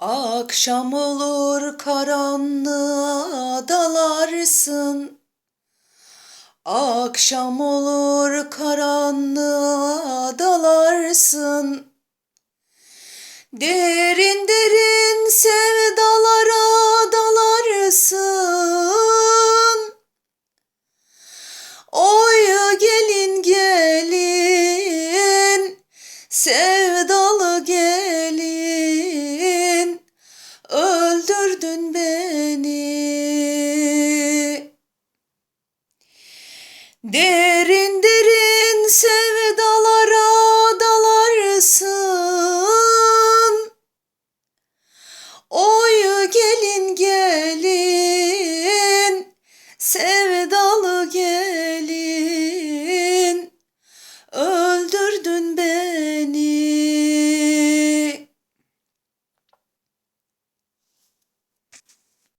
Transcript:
Akşam olur karanlığa dalarsın. Akşam olur karanlığa dalarsın. Derin derin sevdalara dalarsın. Oy gelin gelin, sevdalı gelin öldürdün beni. Derin derin sevdalara dalarsın. Oy gelin gelin sevda